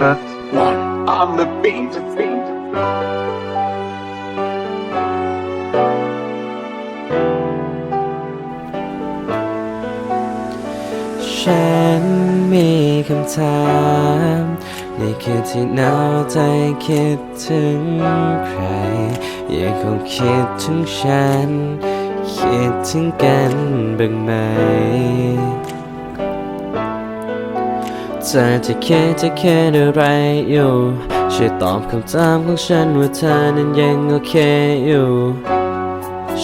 Cut one on the beat. beat. ฉันมีคำถามในคืนที่หนาวใจคิดถึงใคร ยังคงคิดถึงฉัน คิดถึงกันบ้างไหม เธอจะคิดจะคิดอะไรอยู่ช่วยตอบคำถามของฉันว่าเธอนั้นยังโอเคอยู่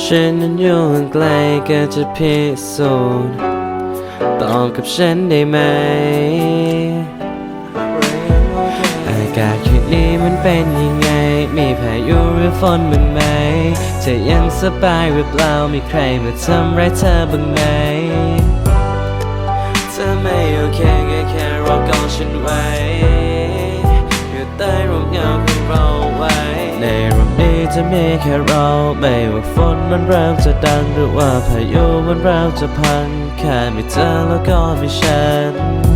ฉันนั้นอยู่ห่างไกลก็จะพิสูจน์ตอบกับฉันได้ไหม อากาศคืนนี้มันเป็นยังไง มีพายุหรือฝนบ้างไหมเธอยังสบายหรือเปล่า มีใครมาทำร้ายเธอบ้างไหม เธอไม่โอเคก็แค่ รอกองฉันไว้อยู่ใต้ร่มเงาของเราไว้ ในร่มนี้จะมีแค่เราไม่ว่าฝนมันเริ่มจะดังหรือว่าพายุมันเริ่มจะพังแค่มีเธอแล้วก็มีฉัน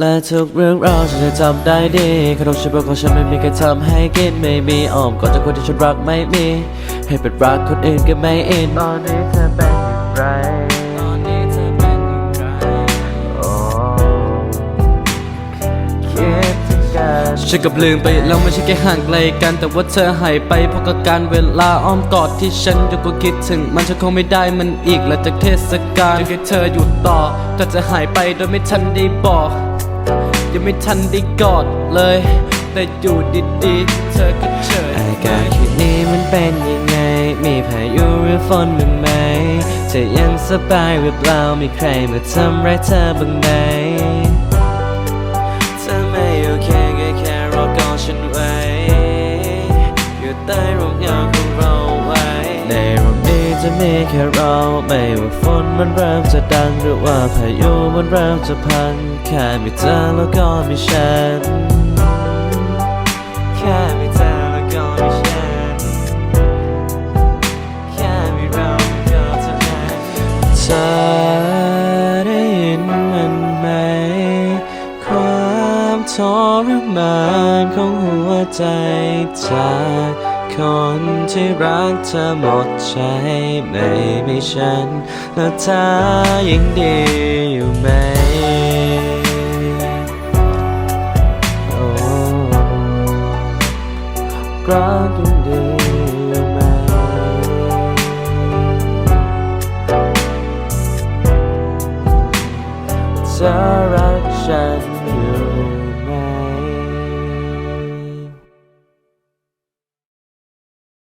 และทุกเรื่องราวฉันจะจำได้ดีขนมชิบะของฉันไม่มีใครทำให้กินไม่มีอ้อมก่อนจากคนที่ฉันรักไม่มี ให้เป็นรักคนอื่นก็ไม่อินตอนนี้เธอเป็นอย่างไรตอนนี้เธอเป็นอย่างไรโอ้คิดถึงกันฉันกับลืมไปแล้วไม่ใช่แค่ห่างไกลกันแต่ว่าเธอหายไปเพราะกับการเวลาอ้อมกอดที่ฉันยังก็คิดถึง มันฉันคงไม่ได้มันอีกหลังจากเทศกาลอยากให้เธออยู่ต่อแต่จะหายไปโดยไม่ทันได้บอก ยังไม่ทันได้กอดเลย แต่อยู่ดีๆเธอก็เฉยอากาศคืนนี้มันเป็นยังไง มีพายุหรือฝนบ้างไหมเธอยังสบายหรือเปล่ามีใครมาทำร้ายเธอบ้างไหม มีแค่เราไม่ว่าฝนมันเริ่มจะดังหรือว่าพายุมันเริ่มจะพัง แค่มีเธอแล้วก็มีฉัน แค่มีเธอแล้วก็มีฉัน แค่มีเราก็เท่านั้นเธอได้ยินมันไหม ความทรมานของหัวใจจาก คนที่รักเธอหมดใจไม่มีฉัน แล้วเธอยังดีอยู่ไหมโอ้รักยังดีอยู่ไหมเธอรักฉัน